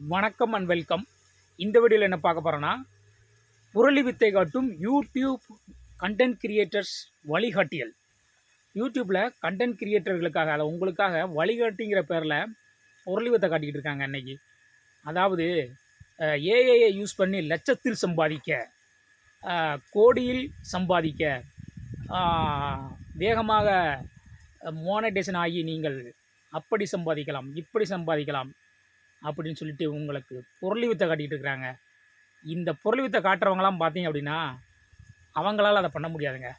வணக்கம் and welcome இந்த வீடியோவில் என்ன பார்க்க போகிறோன்னா புரளி வித்தை காட்டும் யூடியூப் கண்டென்ட் கிரியேட்டர்ஸ் வழிகாட்டியல். யூடியூப்பில் கண்டென்ட் கிரியேட்டர்களுக்காக அதை உங்களுக்காக வழிகாட்டிங்கிற பேரில் புரளி வித்தை காட்டிக்கிட்டு இருக்காங்க அன்னைக்கு. அதாவது ஏஐயை யூஸ் பண்ணி லட்சத்தில் சம்பாதிக்க கோடியில் சம்பாதிக்க வேகமாக மோனடைசன் ஆகி நீங்கள் அப்படி சம்பாதிக்கலாம் இப்படி சம்பாதிக்கலாம். அப்படின்னு சொல்லிட்டு உங்களுக்கு பொருளி வித்தை காட்டிகிட்டு இருக்கிறாங்க. இந்த பொருள் வித்தை காட்டுறவங்களாம் பார்த்தீங்க அப்படின்னா அவங்களால் அதை பண்ண முடியாதுங்க.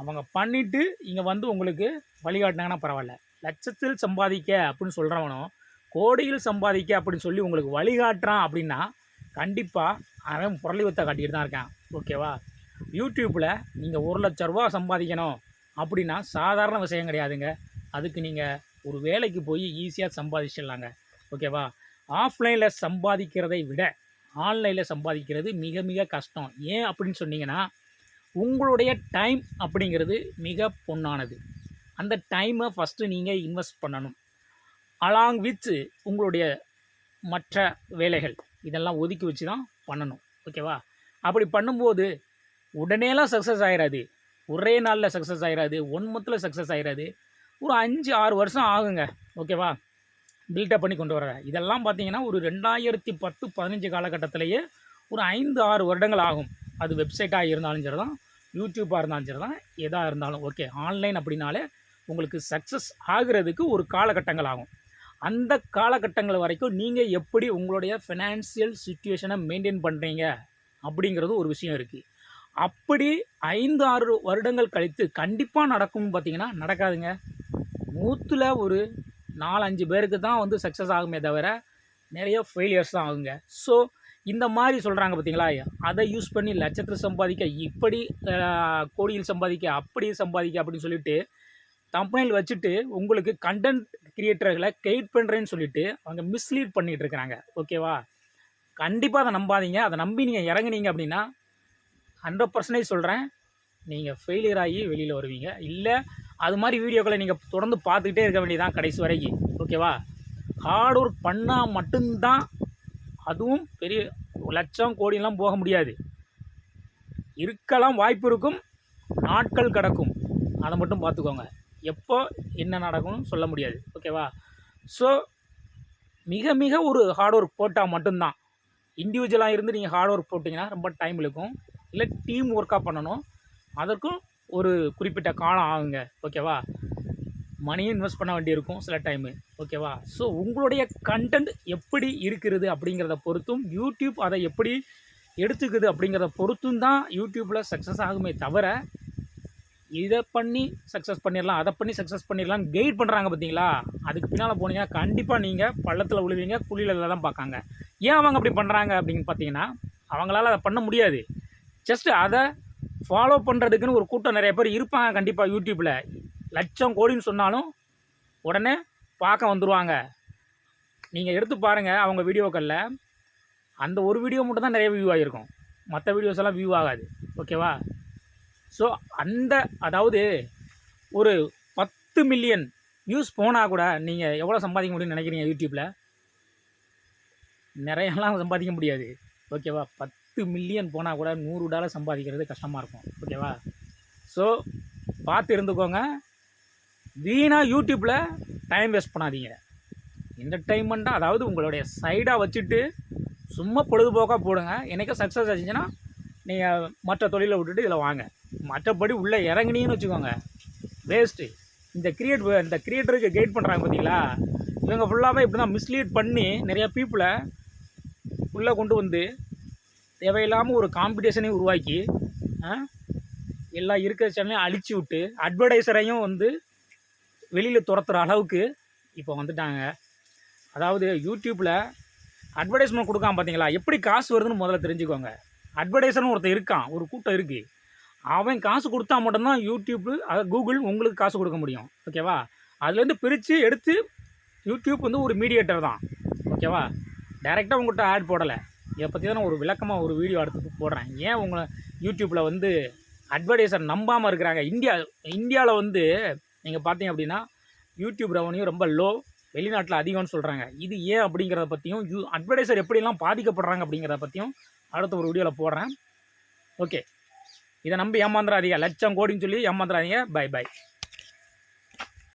அவங்க பண்ணிவிட்டு இங்கே வந்து உங்களுக்கு வழிகாட்டினாங்கன்னா பரவாயில்ல. லட்சத்தில் சம்பாதிக்க அப்படின்னு சொல்கிறவனும் கோடியில் சம்பாதிக்க அப்படின்னு சொல்லி உங்களுக்கு வழிகாட்டுறான் அப்படின்னா கண்டிப்பாக அவன் பொருளி வித்தை காட்டிகிட்டு தான் இருக்கான். ஓகேவா? யூடியூப்பில் நீங்கள் ஒரு லட்ச ரூபா சம்பாதிக்கணும் அப்படின்னா சாதாரண விஷயம் கிடையாதுங்க. அதுக்கு நீங்கள் ஒரு வேலைக்கு போய் ஈஸியாக சம்பாதிச்சிடலாங்க. ஓகேவா? ஆஃப்லைனில் சம்பாதிக்கிறதை விட ஆன்லைனில் சம்பாதிக்கிறது மிக மிக கஷ்டம். ஏன் அப்படின்னு சொன்னீங்கன்னா உங்களுடைய டைம் அப்படிங்கிறது மிக பொன்னானது. அந்த டைமை ஃபஸ்ட்டு நீங்கள் இன்வெஸ்ட் பண்ணணும். அலாங் வித் உங்களுடைய மற்ற வேலைகள் இதெல்லாம் ஒதுக்கி வச்சு தான் பண்ணணும். ஓகேவா? அப்படி பண்ணும்போது உடனேலாம் சக்ஸஸ் ஆகிடாது ஒரே நாளில் சக்ஸஸ் ஆகிடாது ஒன் மந்தில் சக்ஸஸ் ஆகிடாது ஒரு அஞ்சு ஆறு வருஷம் ஆகுங்க. ஓகேவா? பில்டப் பண்ணி கொண்டு வர இதெல்லாம் பார்த்தீங்கன்னா ஒரு ரெண்டாயிரத்தி பத்து பதினஞ்சு காலகட்டத்திலேயே ஒரு ஐந்து ஆறு வருடங்கள் ஆகும். அது வெப்சைட்டாக இருந்தாலும் சரி தான் யூடியூப்பாக இருந்தாலும் சரி தான் எதாக இருந்தாலும் ஓகே ஆன்லைன் அப்படின்னாலே உங்களுக்கு சக்ஸஸ் ஆகிறதுக்கு ஒரு காலகட்டங்கள் ஆகும். அந்த காலகட்டங்கள் வரைக்கும் நீங்கள் எப்படி உங்களுடைய ஃபினான்சியல் சுச்சுவேஷனை மெயின்டைன் பண்ணுறீங்க அப்படிங்கிறது ஒரு விஷயம் இருக்குது அப்படி ஐந்து ஆறு வருடங்கள் கழித்து கண்டிப்பாக நடக்கும்னு பார்த்தீங்கன்னா நடக்காதுங்க. நூற்றில் ஒரு நாலஞ்சு பேருக்கு தான் வந்து சக்ஸஸ் ஆகுமே தவிர நிறைய ஃபெயிலியர்ஸ் தான் ஆகுங்க. ஸோ இந்த மாதிரி சொல்கிறாங்க பார்த்தீங்களா அதை யூஸ் பண்ணி லட்சத்தில் சம்பாதிக்க இப்படி கோடியில் சம்பாதிக்க அப்படி சம்பாதிக்க அப்படின்னு சொல்லிட்டு தம்பனையில் வச்சுட்டு உங்களுக்கு கண்டென்ட் கிரியேட்டர்களை கைட் பண்ணுறேன்னு சொல்லிட்டு அவங்க மிஸ்லீட் பண்ணிகிட்டு இருக்கிறாங்க. ஓகேவா கண்டிப்பாக அதை நம்பாதீங்க. அதை நம்பி நீங்கள் இறங்குனீங்க அப்படின்னா ஹண்ட்ரட் பர்சன்டேஜ் சொல்கிறேன் நீங்கள் ஃபெயிலியர் ஆகி வெளியில் வருவீங்க. இல்லை அது மாதிரி வீடியோக்களை நீங்கள் தொடர்ந்து பார்த்துக்கிட்டே இருக்க வேண்டியதான் கடைசி வரைக்கும் ஓகேவா? ஹார்ட் ஒர்க் பண்ணால் மட்டும்தான் அதுவும் பெரிய லட்சம் கோடியெல்லாம் போக முடியாது. இருக்கலாம் வாய்ப்பு இருக்கும் நாட்கள் கிடக்கும். அதை மட்டும் பார்த்துக்கோங்க. எப்போ என்ன நடக்கும்னு சொல்ல முடியாது. ஓகேவா? ஸோ மிக மிக ஒரு ஹார்ட் ஒர்க் போட்டால் மட்டும்தான். இண்டிவிஜுவலாக இருந்து நீங்கள் ஹார்ட் ஒர்க் போட்டிங்கன்னா ரொம்ப டைம் இழுக்கும். இல்லை டீம் ஒர்க்காக பண்ணணும். அதற்கும் ஒரு குறிப்பிட்ட காலம் ஆகுங்க. ஓகேவா? மணியும் இன்வெஸ்ட் பண்ண வேண்டியிருக்கும் சில டைமு ஓகேவா? ஸோ உங்களுடைய கண்டென்ட் எப்படி இருக்கிறது அப்படிங்கிறத பொறுத்தும் யூடியூப் அதை எப்படி எடுத்துக்குது அப்படிங்கிறத பொறுத்தும் தான் யூடியூப்பில் சக்ஸஸ் ஆகுமே தவிர இதை பண்ணி சக்ஸஸ் பண்ணிடலாம் அதை பண்ணி சக்ஸஸ் பண்ணிடலாம்னு கைட் பண்ணுறாங்க பார்த்தீங்களா? அதுக்கு பின்னால் போனீங்கன்னா கண்டிப்பாக நீங்கள் பள்ளத்தில் விழுவீங்க குழியில் தான் பார்க்காங்க. ஏன் அவங்க அப்படி பண்ணுறாங்க அப்படின்னு பார்த்தீங்கன்னா அவங்களால அதை பண்ண முடியாது. ஜஸ்ட் அதை ஃபாலோ பண்ணுறதுக்குன்னு ஒரு கூட்டம் நிறைய பேர் இருப்பாங்க கண்டிப்பாக யூடியூப்பில் லட்சம் கோடின்னு சொன்னாலும் உடனே பார்க்க வந்துடுவாங்க நீங்கள் எடுத்து பாருங்கள் அவங்க வீடியோக்களில். அந்த ஒரு வீடியோ மட்டும் தான் நிறைய வியூ ஆகிருக்கும் மற்ற வீடியோஸ் எல்லாம் வியூ ஆகாது. ஓகேவா ஸோ அந்த அதாவது ஒரு பத்து மில்லியன் வியூஸ் போனால் கூட நீங்கள் எவ்வளோ சம்பாதிக்க முடியும்னு நினைக்கிறீங்க யூடியூப்பில் நிறையலாம் சம்பாதிக்க முடியாது. ஓகேவா பத்து மில்லியன் போனால் கூட நூறு டாலர் சம்பாதிக்கிறது கஷ்டமாக இருக்கும். ஓகேவா? ஸோ பார்த்து இருந்துக்கோங்க. வீணாக யூடியூப்பில் டைம் வேஸ்ட் பண்ணாதீங்க. என்டர்டைன்மெண்ட்டாக அதாவது உங்களுடைய சைடாக வச்சுட்டு சும்மா பொழுதுபோக்காக போடுங்க. என்றைக்கும் சக்ஸஸ் ஆச்சுன்னா நீங்கள் மற்ற தொழிலை விட்டுட்டு இதில் வாங்க. மற்றபடி உள்ளே இறங்குனீங்கன்னு வச்சுக்கோங்க. வேஸ்ட்டு இந்த கிரியேட் இந்த கிரியேட்டருக்கு கைட் பண்ணுறாங்க பார்த்தீங்களா இவங்க ஃபுல்லாகவே இப்படி தான் மிஸ்லீட் பண்ணி நிறையா பீப்புளை உள்ளே கொண்டு வந்து தேவையில்லாமல் ஒரு காம்படிஷனையும் உருவாக்கி எல்லா இருக்கிற சேனலையும் அழிச்சு விட்டு அட்வர்டைஸரையும் வந்து வெளியில் துரத்துற அளவுக்கு இப்போ வந்துட்டாங்க. அதாவது யூடியூப்பில் அட்வர்டைஸ்மெண்ட் கொடுக்காம பார்த்தீங்களா எப்படி காசு வருதுன்னு முதல்ல தெரிஞ்சுக்கோங்க. அட்வர்டைஸர்னு ஒருத்தன் இருக்கான் ஒரு கூட்டம் இருக்குது அவன் காசு கொடுத்தா மட்டும்தான் யூடியூப்பு அதாவது கூகுள் உங்களுக்கு காசு கொடுக்க முடியும். ஓகேவா அதுலேருந்து பிரித்து எடுத்து யூடியூப் வந்து ஒரு மீடியேட்டர் தான். ஓகேவா டைரெக்டாக உங்கள்கிட்ட ஆட் போடலை. இதை பற்றி தான் நான் ஒரு விளக்கமாக ஒரு வீடியோ எடுத்து போடுறேன். ஏன் உங்களை யூடியூப்பில் வந்து அட்வர்டைஸர் நம்பாமல் இருக்கிறாங்க? இந்தியா இந்தியாவில் வந்து நீங்கள் பார்த்தீங்க அப்படின்னா யூடியூப் ரெவன்யூ ரொம்ப லோ வெளிநாட்டில் அதிகம்னு சொல்கிறாங்க இது ஏன் அப்படிங்கிறத பற்றியும் யூ அட்வர்டைசர் எப்படிலாம் பாதிக்கப்படுறாங்க அப்படிங்கிறத பற்றியும் அடுத்த ஒரு வீடியோவில் போடுறேன். ஓகே இதை நம்பி ஏமாந்துடாதீங்க லட்சம் கோடின்னு சொல்லி ஏமாந்துடாதீங்க பை பை